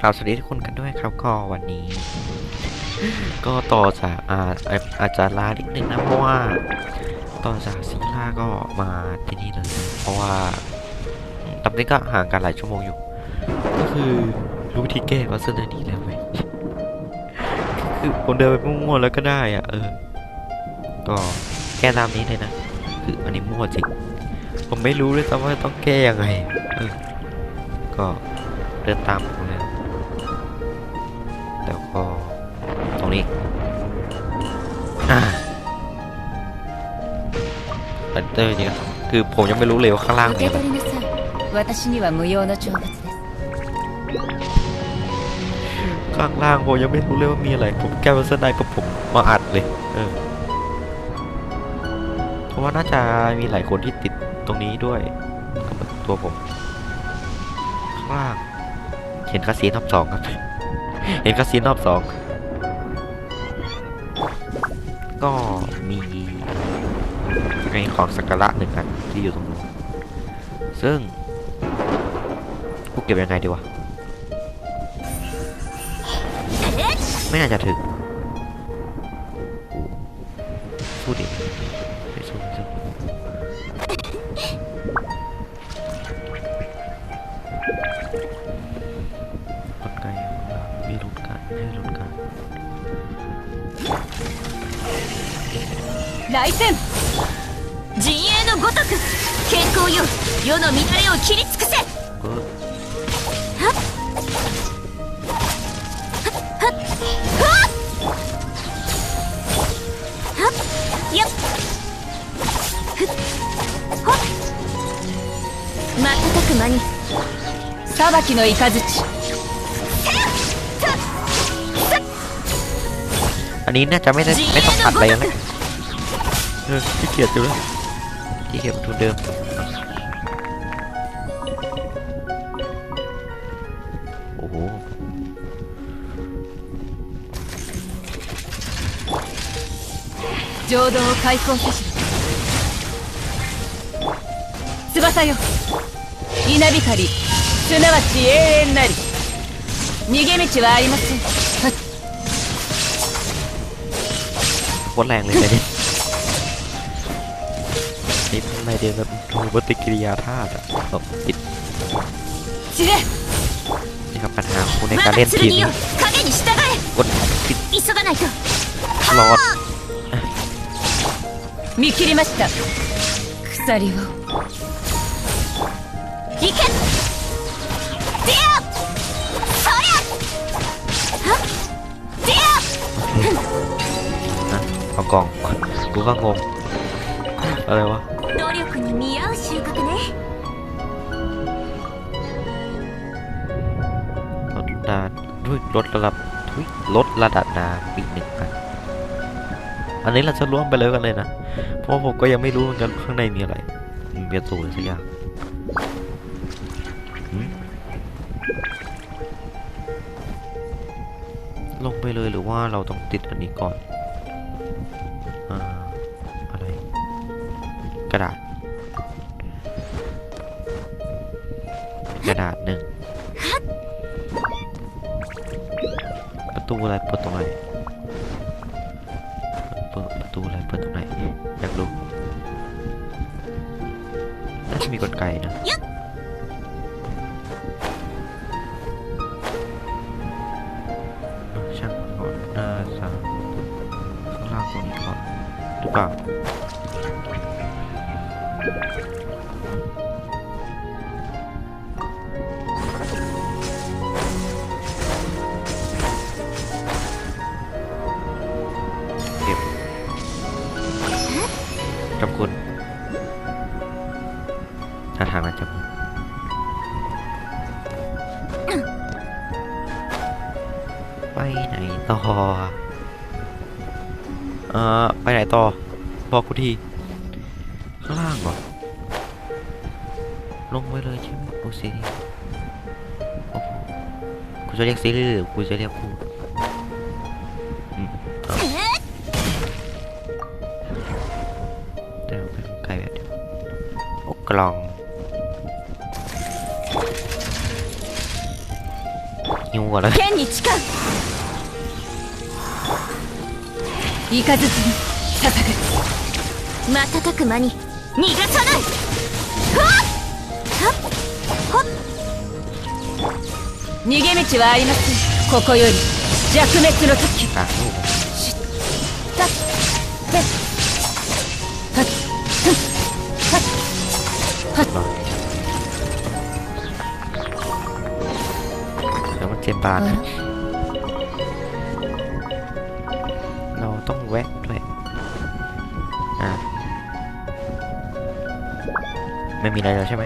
กล่าวสวัสดีทุกคนกันด้วยครับก็วันนี้ ก็ต่อจากอาอาจจะลานิดนึงนะเพราะว่าต่อจากซิงล่าก็มาที่นี่เลยเพราะว่าตอนนี้ก็ห่างกันหลายชั่วโมงอยู่ ก็คือรู้วิธีแก้วัสดุนี้แล้วเว้ยคือผมเดินไปมั่วๆแล้วก็ได้อะเออ ก็แก้ตามนี้เลยนะคืออันนี้มั่วจริงผมไม่รู้เลยซ้ำว่าต้องแก้ยังไงเออก็เดินตาม นเตอร์จริงคือผมยังไม่รู้เลยว่าข้างล่างมีข้างล่างผมยังไม่รู้เลยว่ามีอะไร ผมแก้วเส้นได้ก็ผมมาอัดเลย เออ เพราะว่าน่าจะมีหลายคนที่ติดตรงนี้ด้วยกับตัวผม ข้างล่าง เห็นคาสีนรอบสองครับ เห็นคาสีนรอบสอง ก็มี ให้ของสักการะหนึ่งอันที่อยู่ตรงนู้นซึ่งกูเก็บยังไงดีวะ ไม่น่าจะถึงสู้ดิไม่สู้ไม่สู้กลไกมีรุนกันให้รุนกันไลเซน のごとく健康よ世の乱れを切り尽くせ เออ よっふっほっ瞬く間に裁きの雷 อันนี้น่าจะไม่ได้ไม่ต้องตัดอะไรแล้วแหละเออขี้เกียจอยู่แล้ว ขี้เกียจทุนเดิม โอ้โห 浄土を開放せし翼よ稲光すなわち永遠なり逃げ道はありません โคตรแรงเลยนะเนี่ย นี่เป็นอะไรเดียวแบบดูปฏิกิริยาธาตุอะแบบติด 散れ นี่ครับปัญหาของใน 我 การ が เล่นทีม 剣 นี้ よ影に従 กดผิด え急がないと ตลอด 見切りました鎖を行けディアそりゃはっディア นะเอากล่องกูก็งงอะไรวะ ลดระดับลดระดับดาปีหนึ่งกันอันนี้เราจะร่วมไปเลยกันเลยนะ เพราะผมก็ยังไม่รู้เหมือนกันข้างในมีอะไรมีประตูอะไรสักอย่างลงไปเลยหรือว่าเราต้องติดอันนี้ก่อนออะไร กระดาษ บอกกูที ข้างล่างเหรอ ลงไปเลยใช่ไหมโอ้ซีรีส์โอ้โหกูจะเรียกซีรีส์หรือกูจะเรียกกูอืมเอาเดี๋ยวไปไกลแบบเดียวโอ้กล่อง ฮิวก่อนเลย 剣に誓う雷に捧ぐ 瞬く間に逃がさない。逃げ道はありません。ここより弱滅の時。だ。っ。てやばけば ไม่มีอะไรแล้วใช่ไหม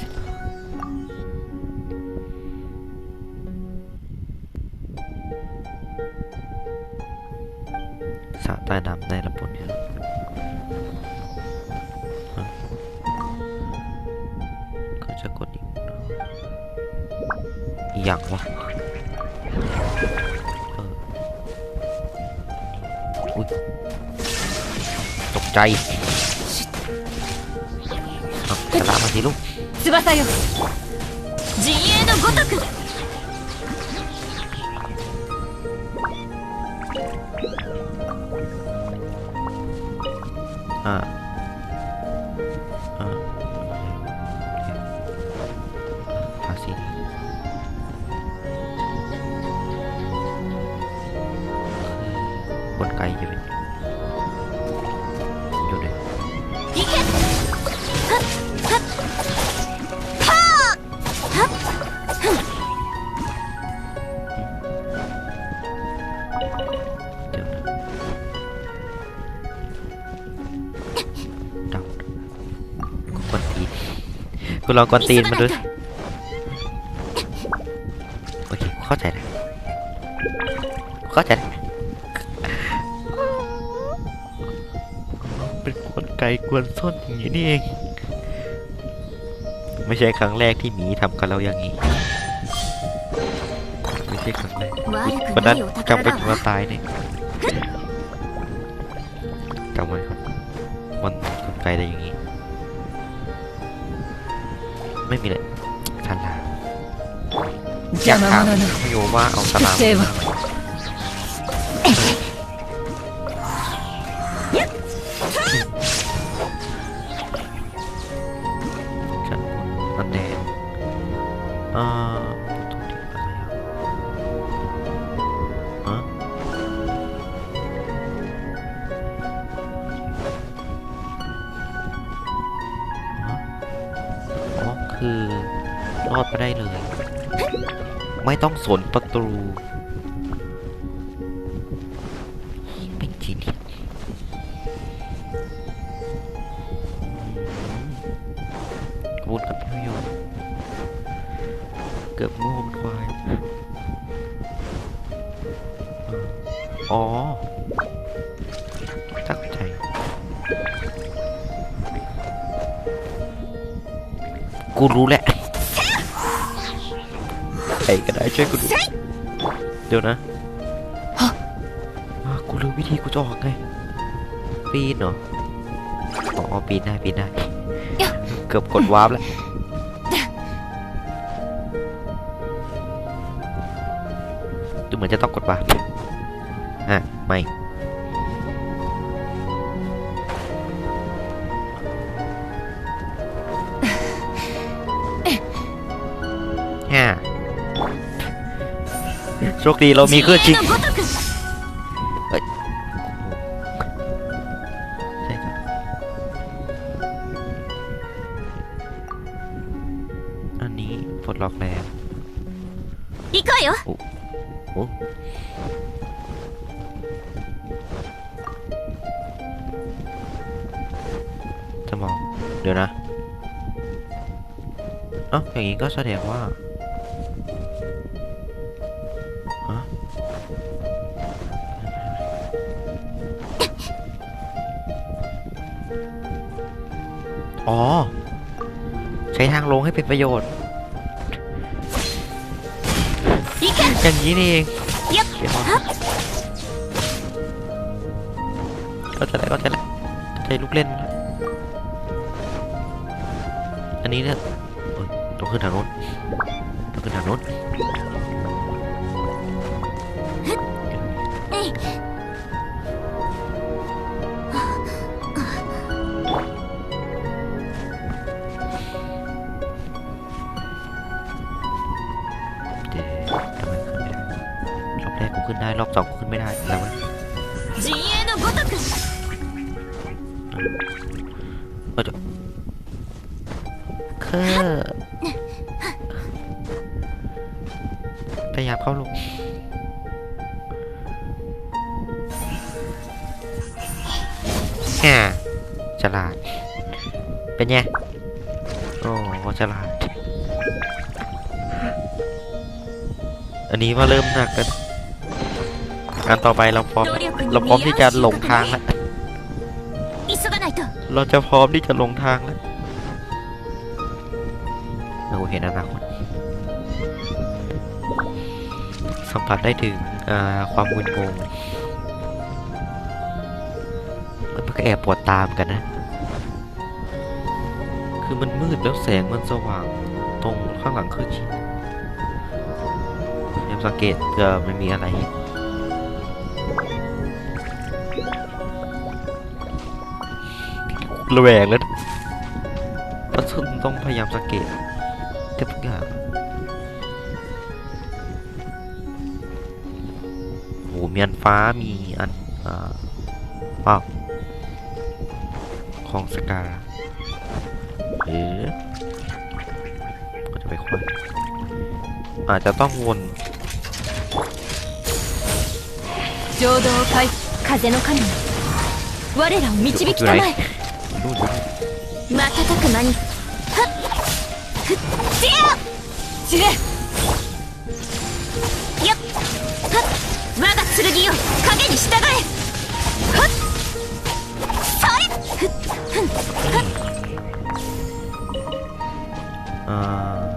สิบสระใต้น้ำในลำพูนเนี่ยก็จะกดอีกอย่างวะอุ๊ยตกใจ จะลามาทีลูก 翼よ陣営のごとく อ่า อ่าภาษีกลไกจะเป็น ูลองกวนตีนมาดูโอเคเข้าใจนะเข้าใจเป็นคนไกลกวนส้นอย่างนี้นี่เอง ไม่ใช่ครั้งแรกที่หมีทำกับเราอย่างนี้ไม่ใช่ครั้งแรกวันนั้นจำเไปถึงเราตายเนี่ยจำไว้ครับมันกลไกได้อย่างนี้ ไม่มีเลยทันลาอยากถามพี่โยว่าเอาสลามมา ดไปได้เลย ไม่ต้องสนประตูเป็นจีเนียสพูดกับพี่โยเกือบโง่เป็นควายอออ๋อตั้งใจกูรู้แหละ ใครก็ได้ช่วยกูดูเดี๋ยวนะฮะอะกูรู้วิธีกูจะออกไง ปีนเหรออ๋อปีนได้ปีนได้ เกือบกดวาร์ปแล้วดูเหมือนจะต้องกดวาร์ปอะไม่ โชคดีเรามีเครื่องชิง อ๋อ ใช้ทางลงให้เป็นประโยชน์ อย่างนี้นี่เองเข้ก็จะได้ก็จะได้ใช้ลูกเล่น อันนี้เนี่ยต้องขึ้นทางโน้นึ้นได้ รอบสองขึ้นไม่ได้แล้ววะเออเคพยายามเข้าลงแง่ฉลาด เป็นไง โอ้ฉลาด อันนี้ว่าเริ่มหนักกัน การต่อไปเราพร้อมเราพร้อมที่จะหลงทางแล้วเราจะพร้อมที่จะหลงทางแล้วเราเห็นอนาคตสัมผัสได้ถึงความงุนงงมันก็แอบปวดตามกันนะ คือมันมืดแล้วแสงมันสว่างตรงข้างหลังคือชิ้นยังสังเกตเผื่อไม่มีอะไร ระแวงแล้วเพราะซึ่งต้องพยายามสังเกตทุกอย่างโหมีอันฟ้ามีอัน อ่าว้าวของสกาเอ๊ะก็จะไปค่อยอาจจะต้องวน 浄土を開風の神よ我らを導きたまえ どうじゃ？瞬く間に。はっ。ふっじゃじれ。よっ。はっ。我が剣よ影に従え。はっ。それふっ。ふん。はっ。ああ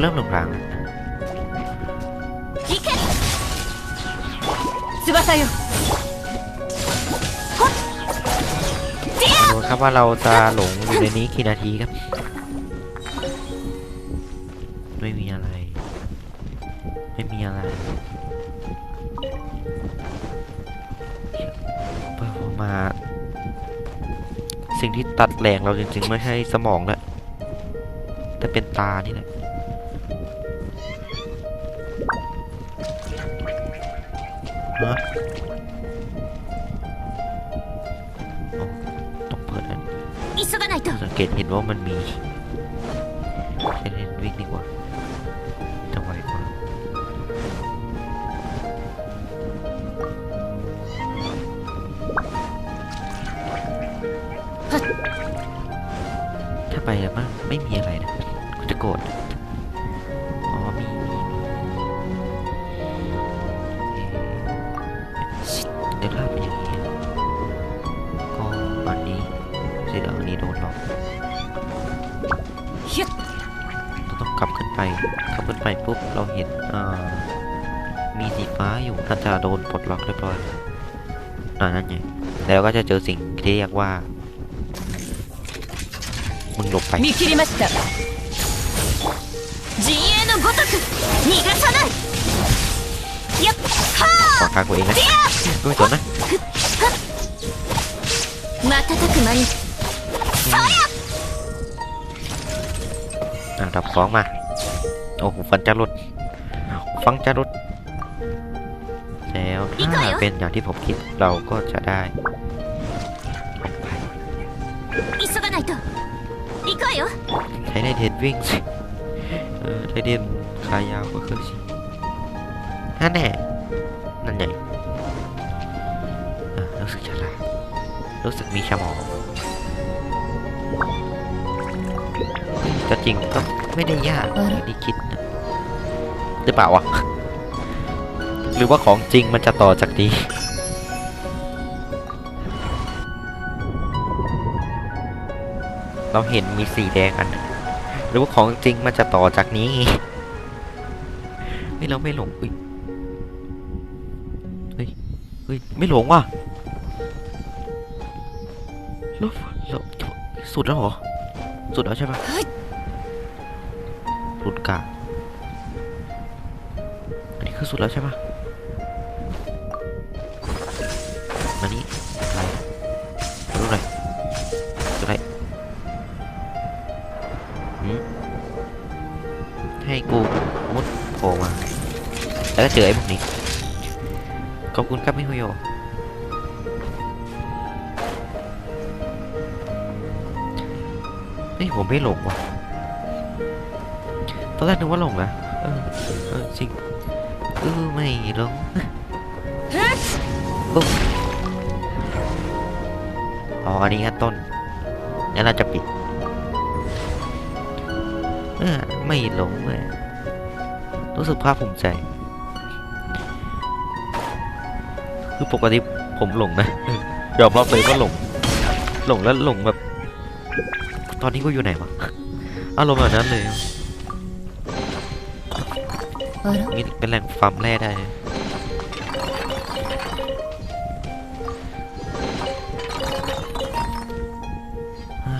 เริ่มหลงคลังดูครับว่าเราจะหลงอยู่ในนี้กี่นาทีครับ ไม่มีอะไร ไม่มีอะไรเปิดมา สิ่งที่ตัดแหลงเราจริงๆ ไม่ใช่สมองแล้วแต่เป็นตานี่แหละ ฮะต้องเปิดอันสังเกตเห็นว่ามันมีเล่นวิ่งดีกว่าจะไวกว่าถ้าไปแล้วมั้งไม่มีอะไรนะกูจะโกรธ ปุ๊บเราเห็นมีสีฟ้าอยู่น่าจะโดนปลดล็อกเรียบร้อยนั่นนั่นไงแล้วก็จะเจอสิ่งที่เรียกว่ามึงหลบไปมีคิริมาสเตอร์จีเอโนโกตคุหนีกระซะได้ยับฮ่าขอการกูเองนะกูจนนะมาตัตะคุมันซอยอะดับสองมา โอ้โหฟันจะหลุด ฟังจะหลุด แล้วถ้าเป็นอย่างที่ผมคิดเราก็จะได้ใช้ในเทนวิ่งสิใช้เดินขายาวก็คือสิฮะแน่นั่นไงรู้สึกชลารู้สึกมีชะมองจะจริงก็ ไม่ได้ยากอย่างที่คิดนะหรือเปล่าวะ หรือว่าของจริงมันจะต่อจากนี้เราเห็นมีสีแดงอันหนึ่งหรือว่าของจริงมันจะต่อจากนี้ไม่เราไม่หลงเฮ้ยเฮ้ยเฮ้ยไม่หลงว่ะแล้วแล้วสุดแล้วเหรอ สุดแล้วใช่ปะ คือสุดแล้วใช่ปะมานี่อะไรมาดูหน่อยดูอะไรหืมให้กูมุดโผล่มา แล้วก็เจอไอ้พวกนี้ ขอบคุณครับมิฮุโยเฮ้ยผมไม่หลงว่ะตอนแรกนึกว่าหลงนะเออเออจริง เออไม่หลงปุ๊บอ๋ออันนี้อันต้นงั้นเราจะปิดเออไม่หลงเลยรู้สึกภาคภูมิใจ คือปกติผมหลงนะเออยอมรับเลยว่าหลง หลงแล้วหลงแบบ ตอนนี้กูอยู่ไหนวะอารมณ์แบบนั้นเลย あらนี่เป็นแหล่งฟาร์มแร่ได้นะอ่า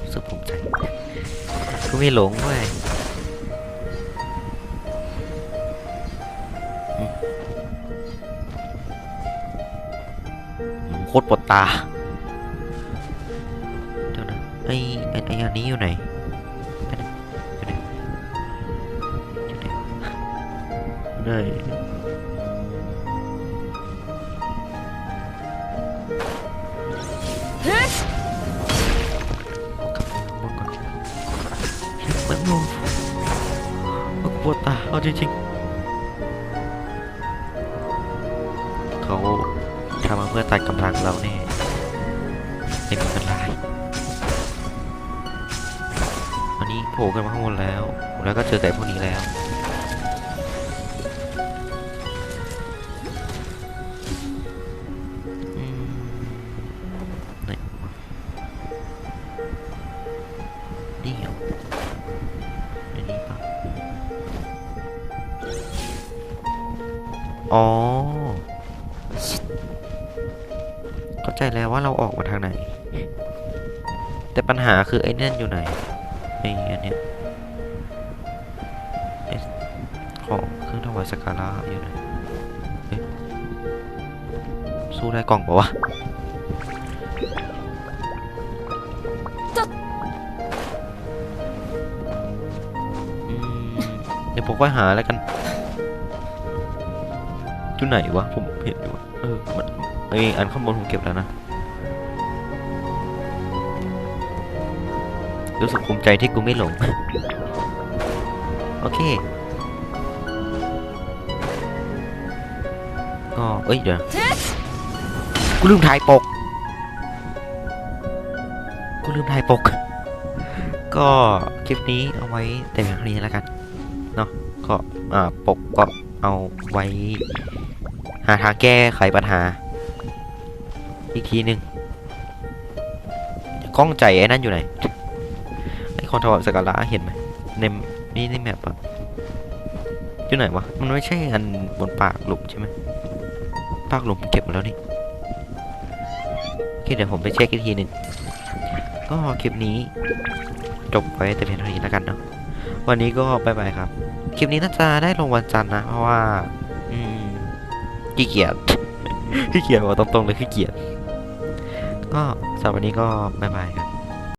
รู้สึกภูมิใจกูไม่หลงเว้ยอืมอืมโคตรปวดตา ไหนเอากลับมาก่เหมือนงูเอาปวดตาเอาจริงๆเขาทำมาเพื่อตัดกำลังเราแน่ไม่มีเป็นไรอันนี้โผล่ขึ้นมาข้างบนแล้ว แล้วก็เจอแต่พวกนี้แล้ว อ๋อ เข้าใจแล้วว่าเราออกมาทางไหน แต่ปัญหาคือไอ้นั่นอยู่ไหนไอ้อันเนี้ยไอ้ของเครื่องถวายสักการะอยู่ไหนสู้ได้กล่องปะวะเดี๋ยวผมค่อยหาแล้วกัน อยู่ไหนวะ ผมเห็นอยู่อะเออมันไออันข้างบนผมเก็บแล้วนะรู้สึกภูมิใจที่กูไม่หลง โอเค ก็เอ้ยเดี๋ยวกูลืมถ่ายปก กูลืมถ่ายปก ก็คลิปนี้เอาไว้แต่เพียงเท่านี้แล้วกัน เนาะก็อ่าปกก็เอาไว้าทางแก้ไขปัญหา อีกทีหนึ่งกล้องใจไอ้นั่นอยู่ไหนไอ้คอนทรสกาลาเห็นไหมในนี่ในแมปอะอยู่ไหนวะ มันไม่ใช่อันบนปากหลุมใช่ไหมปากหลุมเก็บหมดแล้วนี่โอเคเดี๋ยวผมไปเช็คอีกทีหนึ่งก็คลิปนี้จบไว้แต่เพียงเท่านี้แล้วกันเนาะวันนี้ก็บายบายครับ คลิปนี้น่าจะได้ลงวันจันทร์นะ เพราะว่า ขี้เกียจขี้เกียจบอกตรงๆเลยขี้เกียจก็สำหรับวันนี้ก็บายบาย